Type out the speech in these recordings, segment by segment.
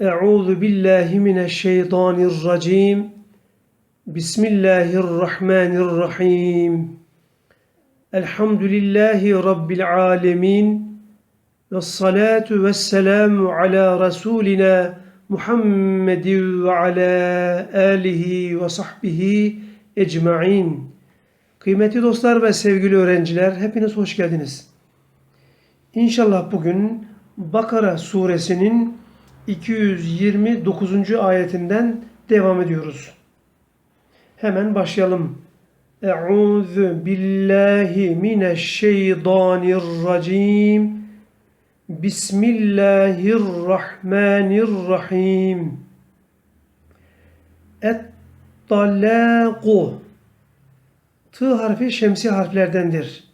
Euzu billahi mineşşeytanirracim. Bismillahirrahmanirrahim. Elhamdülillahi Rabbil alemin. Ve salatu ve selamu ala Resulina Muhammedin ve ala alihi ve sahbihi ecma'in. Kıymetli dostlar ve sevgili öğrenciler, hepiniz hoş geldiniz. İnşallah bugün Bakara suresinin 229. ayetinden devam ediyoruz. Hemen başlayalım. Euzu billahi mineşşeytanirracim. Bismillahirrahmanirrahim. Et-talaku. T harfi şemsi harflerdendir.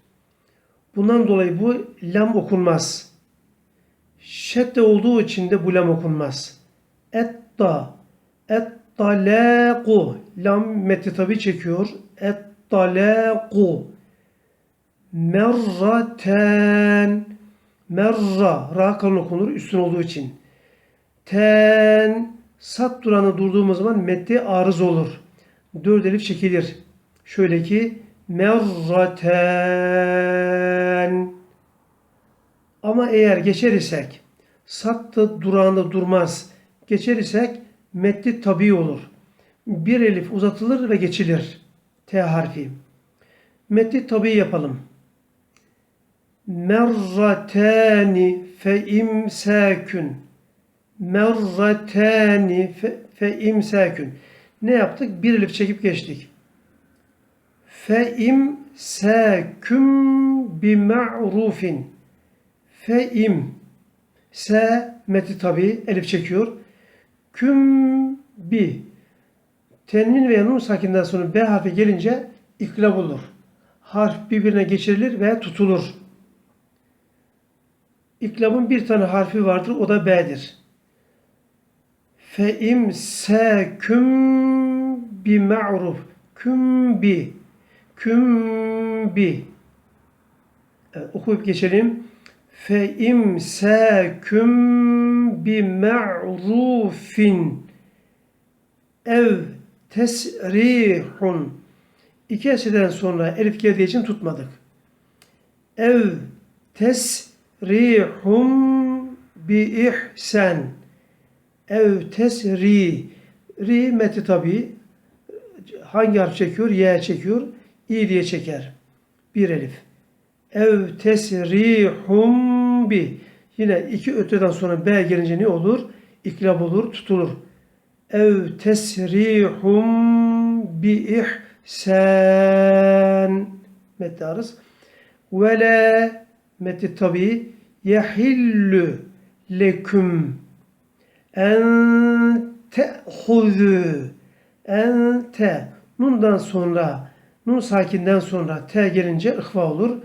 Bundan dolayı bu lam okunmaz. Şedde olduğu için de bu lam okunmaz. Etta, ettalaku. Lam metni tabi çekiyor. Ettalaku. Merraten. Merra. Ra kalın okunur üstün olduğu için. Ten. Sat duranı durduğumuz zaman metni arız olur. Dört elif çekilir. Şöyle ki merraten. Ama eğer geçer isek, sattı durağında durmaz. Geçer isek metni tabi olur. Bir elif uzatılır ve geçilir. T harfi. Metni tabi yapalım. Merratani fe imsakün. Merratani fe, fe imsakün. Ne yaptık? Bir elif çekip geçtik. Fe imsaküm bi ma'rufin. Fe im. Se meti tabi elif çekiyor. Küm bi. Tenvin veya nun sakinden sonra B harfi gelince iklab olur. Harf birbirine geçirilir ve tutulur. İklabın bir tane harfi vardır. O da B'dir. Fe imsaküm bi ma'ruf. Küm bi. Küm bi. Evet, okuyup geçelim. Fe imsaküm bi ma'rufin ev tesrihun iki eseden sonra elif geldiği için tutmadık. Ev tesrihum bi ihsan ev tesri ri meti tabi hangi harf çekiyor? Y çekiyor. İ diye çeker. Bir elif. Ev tesrihum bi. Yine iki öteden sonra B gelince ne olur? İklab olur, tutulur. Ev tesrihum bi ihsan. Metni arız. Ve la metni tabi yehillu leküm en te'huzü en te nundan sonra nun sakinden sonra t gelince ihva olur.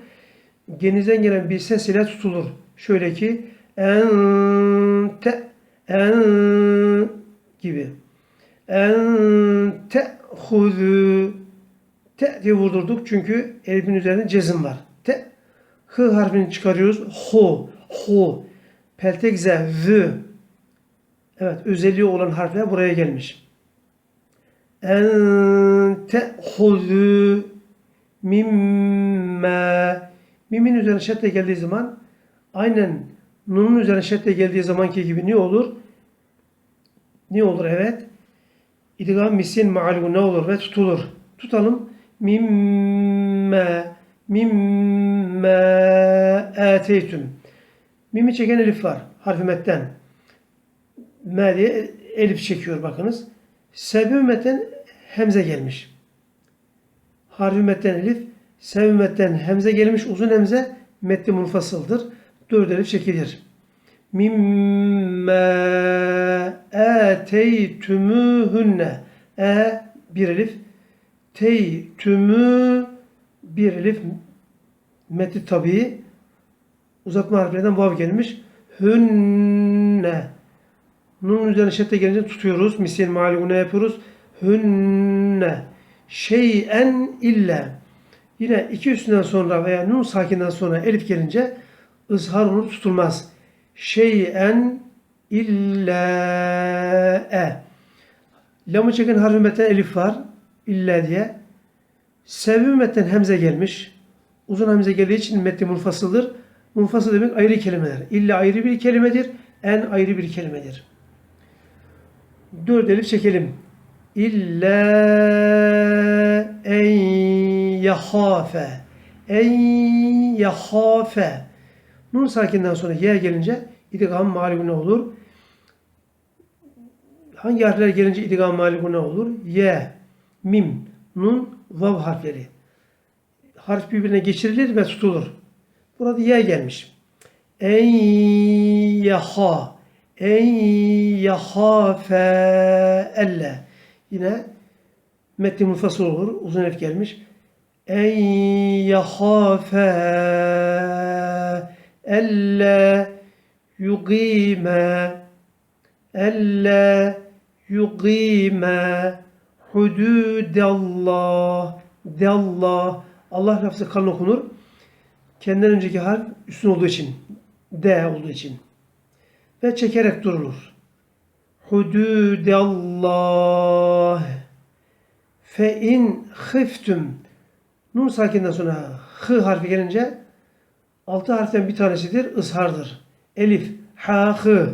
Genizden gelen bir ses ile tutulur. Şöyle ki en te en gibi. En te'huzü te diye vurdurduk çünkü elifin üzerinde cezim var. Te hı harfini çıkarıyoruz. Hu hu peltek z Evet özelliği olan harfler buraya gelmiş. En te'huzü mimme mimin üzerine şedde geldiği zaman aynen nunun üzerine şedde geldiği zamanki gibi ne olur? Ne olur evet? İdgam misin ma'algu ne olur ve tutulur. Tutalım. Mimme mimme ateytüm. Mimi çeken elif var. Harfi metten. Me diye elif çekiyor bakınız. Sebümetten hemze gelmiş. Harfi metten elif. Sebümetten hemze gelmiş. Uzun hemze metni munfasıldır. Dört elif çekilir. Mimme eteytümühünne. E bir elif. Teytümü bir elif. Metni tabi. Uzatma harflerden vav gelmiş. Hünne. Nun üzerine şedde gelince tutuyoruz. Misyen maligune yapıyoruz. Hünne. Şeyen illa. Yine iki üstünden sonra veya nun sakinden sonra elif gelince ızhar olur tutulmaz. Şeyen İlla e. Lamı çeken harfi metten elif var. İlla diye. Sebebi metten hemze gelmiş. Uzun hemze geldiği için metni munfasıldır. Munfasıl demek ayrı kelimeler. İlla ayrı bir kelimedir. En ayrı bir kelimedir. Dört elif çekelim. İlla en yahafe. En yahafe. Nun sakinden sonra ye gelince idgam mağlubu ne olur? Hangi harfler gelince idgam mağlubu ne olur? Ye, mim, nun, vav harfleri. Harf birbirine geçirilir ve tutulur. Burada ye gelmiş. En yaha. En yahafe elle. Yine metni munfasıl olur. Uzun elif gelmiş. En yahafe elle yugime elle yugime hududallah dallah Allah. Lafzı kalın okunur. Kendinden önceki harf üstün olduğu için D olduğu için. Ve çekerek durulur. Hududallah fe in khiftum Nun sakinden sonra hı harfi gelince altı harften bir tanesidir, ıshardır. Elif, ha, hı.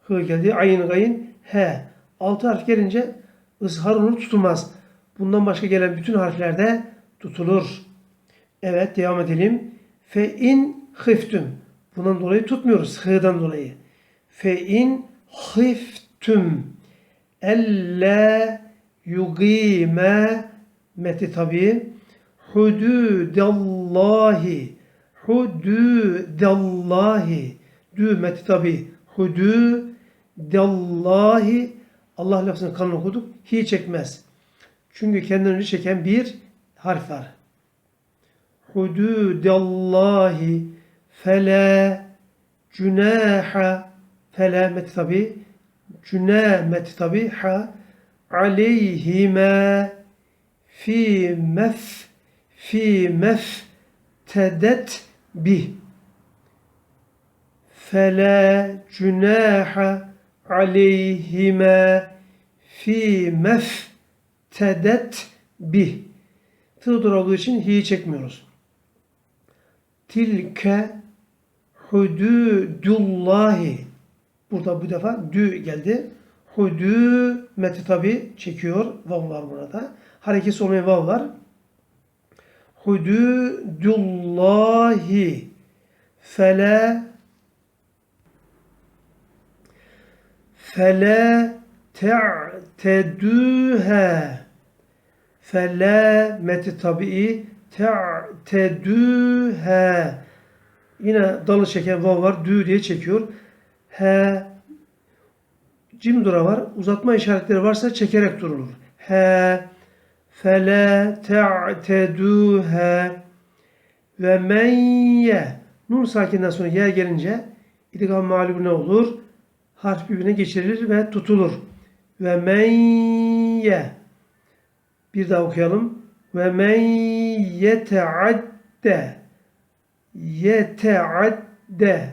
Hı geldi, ayın, gayın, he. Altı harf gelince ızhar olur, tutulmaz. Bundan başka gelen bütün harflerde tutulur. Evet, devam edelim. Fe in hıftüm. Bundan dolayı tutmuyoruz, hı'dan dolayı. Fe in hıftüm. Elle yugime meti tabi hududallahi hududallahi. Dü meti tabi. Hududallahi. Allah lafzını kalın okuduk. Hi çekmez. Çünkü önce çeken bir harf var. Hududallahi. Fela cunaha fela meti tabi. Cüna meti tabi. Ha. Aleyhime. Fi mef fi meftedet bih fela cunaha aleyhime fi meftedet bih Tığdır olduğu için hi'yi çekmiyoruz. Tilke hududullahi Burada bu defa dü geldi. Hudü meti tabi çekiyor. Vav var burada. Harekesi olmayan vav var. Hududullahi fele fele te'tedühe fele meti tabii te'tedühe Yine dalı çeken vav var. Dü diye çekiyor. He cim dura var. Uzatma işaretleri varsa çekerek durulur. He fele te'tedühe ve men ye nun sakinden sonra ye gelince idgam mağlubu ne olur? Harf birbirine geçirilir ve tutulur. Ve men bir daha okuyalım. Ve men yeteadde yeteadde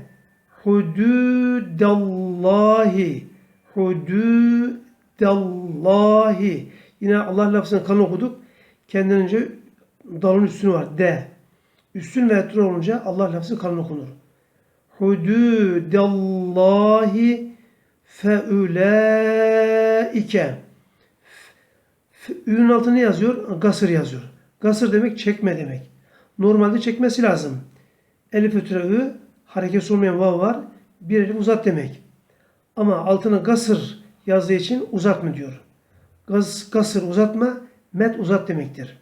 hududallahi hududallahi Yine Allah lafzını kalın okuduk. Kendinden önce dalın üstünü var. D. Üstün ve etraf olunca Allah lafzı kalın okunur. Hududallahi feulaike Ünün altına ne yazıyor? Gasır yazıyor. Gasır demek çekme demek. Normalde çekmesi lazım. Elif ötüre ü, hareket olmayan vav var. Bir elif uzat demek. Ama altına gasır yazdığı için uzatma diyor. Gaz, gasır uzatma, met uzat demektir.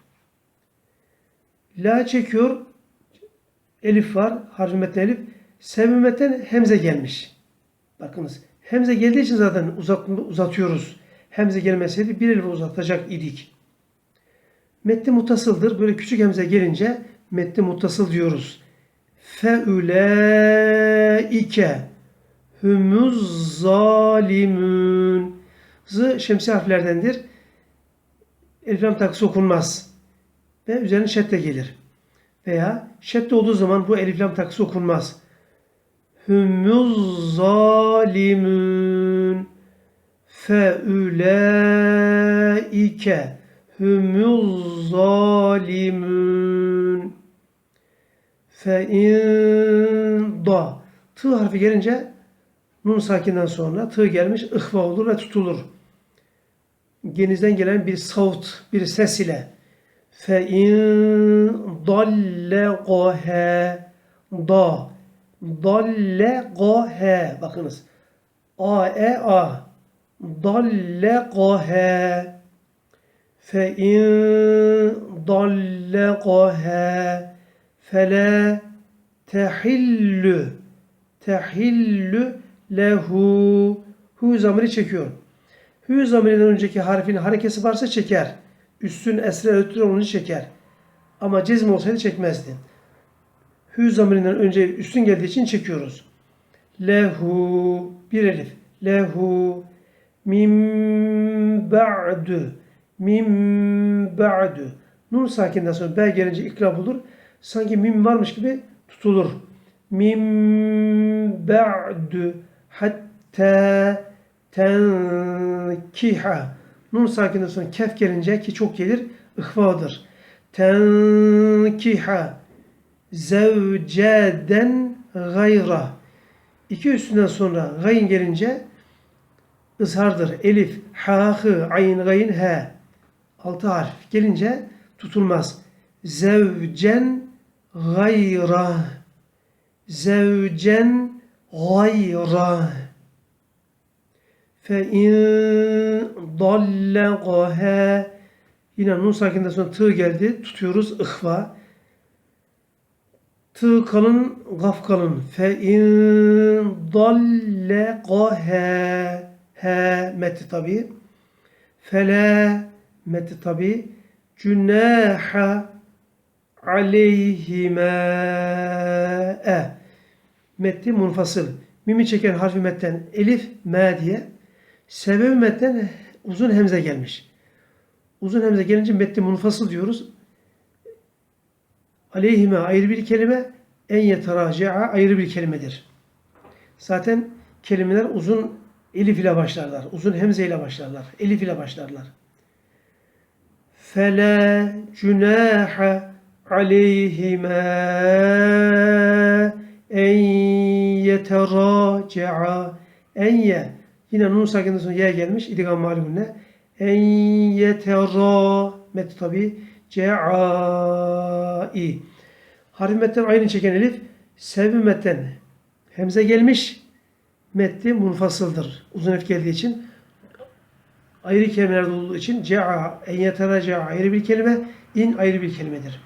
La çekiyor. Elif var. Harfi elif. Sebebi metten hemze gelmiş. Bakınız. Hemze geldiği için zaten uzat, uzatıyoruz. Hemze gelmeseydi bir elif uzatacak idik. Metni mutasıldır. Böyle küçük hemze gelince metni mutasıl diyoruz. Feüleike humuz zalimun. Z şemsi harflerdendir. Elif lam okunmaz. Ve üzerine şedde gelir. Veya şedde olduğu zaman bu elif lam takısı okunmaz. Humuz zalimun zalimun feülaike humuz zalimun fe in da tı harfi gelince nun sakinden sonra tı gelmiş ihva olur ve tutulur. Genizden gelen bir savt, bir ses ile fe in dalleqaha da dalleqaha bakınız a e a dalleqaha fe in dalleqaha fela tehillu tehillu lehu hu zamiri çekiyor. Hu zamirinden önceki harfin harekesi varsa çeker. Üstün esre ötürü onu çeker. Ama cezm olsaydı çekmezdi. Hü zamirinden önce üstün geldiği için çekiyoruz. Lehu bir elif. Lehu mim ba'du mim ba'du Nun sakinden sonra B gelince ikrab olur. Sanki mim varmış gibi tutulur. Mim ba'du hatta tenkiha. Nun sakinden sonra kef gelince ki çok gelir ihvadır. Tenkiha zevceden gayra. İki üstünden sonra gayn gelince ızhardır. Elif, ha, hı, ayn, he. Altı harf gelince tutulmaz. Zevcen gayra. Zevcen gayra. İn dallaqaha Yine nun sakinden sonra tığ geldi. Tutuyoruz ihva. Tığ kalın, gaf kalın. İn dallaqaha he meti tabi. Fela meti tabi. Cunaha aleyhime e. Metti munfasıl. Mimi çeken harfi metten elif me diye. Sebebi metten uzun hemze gelmiş. Uzun hemze gelince metni munfasıl diyoruz. Aleyhime ayrı bir kelime, en yeteraca'a ayrı bir kelimedir. Zaten kelimeler uzun elif ile başlarlar. Uzun hemze ile başlarlar. Elif ile başlarlar. Fela cunaha aleyhime en yeteraca'a en ye yine nun sakinden sonra ye gelmiş idgam malumunne en yetera met tabi ce'ai harfi metten aynı çeken elif sebebi metten hemze gelmiş metni munfasıldır. Uzun elif geldiği için ayrı kelimelerde olduğu için ce'a en yetera ce'a ayrı bir kelime in ayrı bir kelimedir.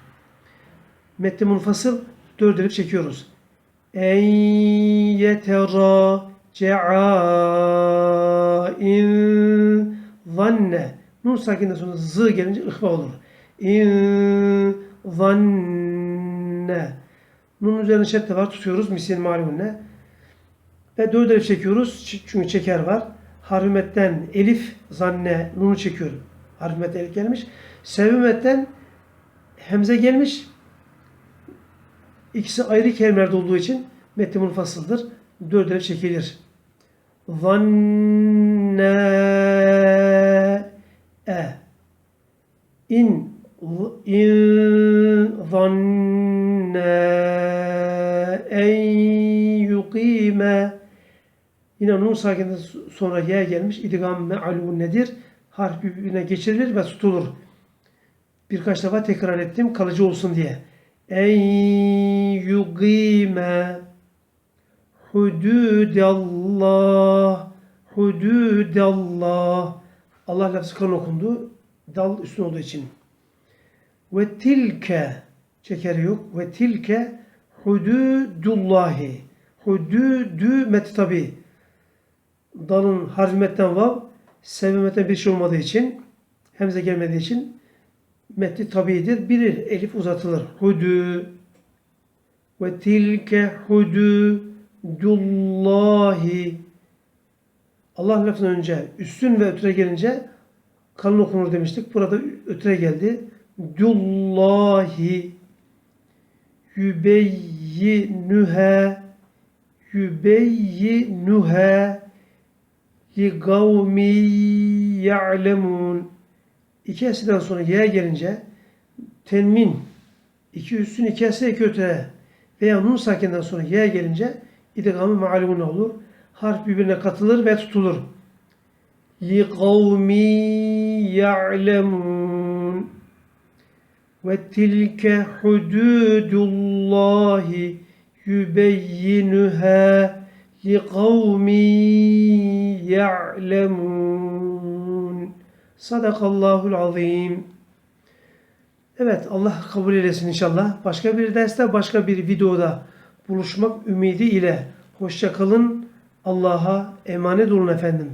Metni munfasıl dört elif çekiyoruz. En yetera ce'a in zanne Nun sakinden sonra z gelince ihva olur. İn zanne Nun üzerine şedde var tutuyoruz misil malumunne. Ve dört elif çekiyoruz çünkü çeker var. Harfimetten elif zanne nunu çekiyor. Harfimetten elif gelmiş. Sevimetten hemze gelmiş. İkisi ayrı kelimelerde olduğu için metni munfasıldır. Dört elif çekilir. Zanne e in in zanne en yuqime yine nun sakinden sonra ye gelmiş idgam me'alun nedir? Harf birbirine geçirilir ve tutulur. Birkaç defa tekrar ettim kalıcı olsun diye. En yuqime hududallah hududallah Allah lafzı kalın okundu. Dal üstün olduğu için. Ve tilke çekeri yok. Ve tilke hududullahi. Hududü met tabi. Dalın harfi metten vav. Sebebi bir şey olmadığı için hemze gelmediği için metni tabidir. Bir elif uzatılır. Hudu ve tilke hududullahi Allah lafından önce üstün ve ötüre gelince kalın okunur demiştik. Burada ötüre geldi. Dullahi yübeyyinühe yübeyyinuha li kavmi ya'lemun. İki esiden sonra ye gelince tenmin iki üstün iki esre iki öteye veya nun sakinden sonra ye gelince idgamı ma'lumun olur. Harf birbirine katılır ve tutulur. Li kavmi ya'lemun. Ve tilke hududullahi yübeyyinuha li kavmi ya'lemun. Sadakallahul azim. Evet Allah kabul eylesin inşallah. Başka bir derste başka bir videoda buluşmak ümidi ile hoşça kalın. Allah'a emanet olun efendim.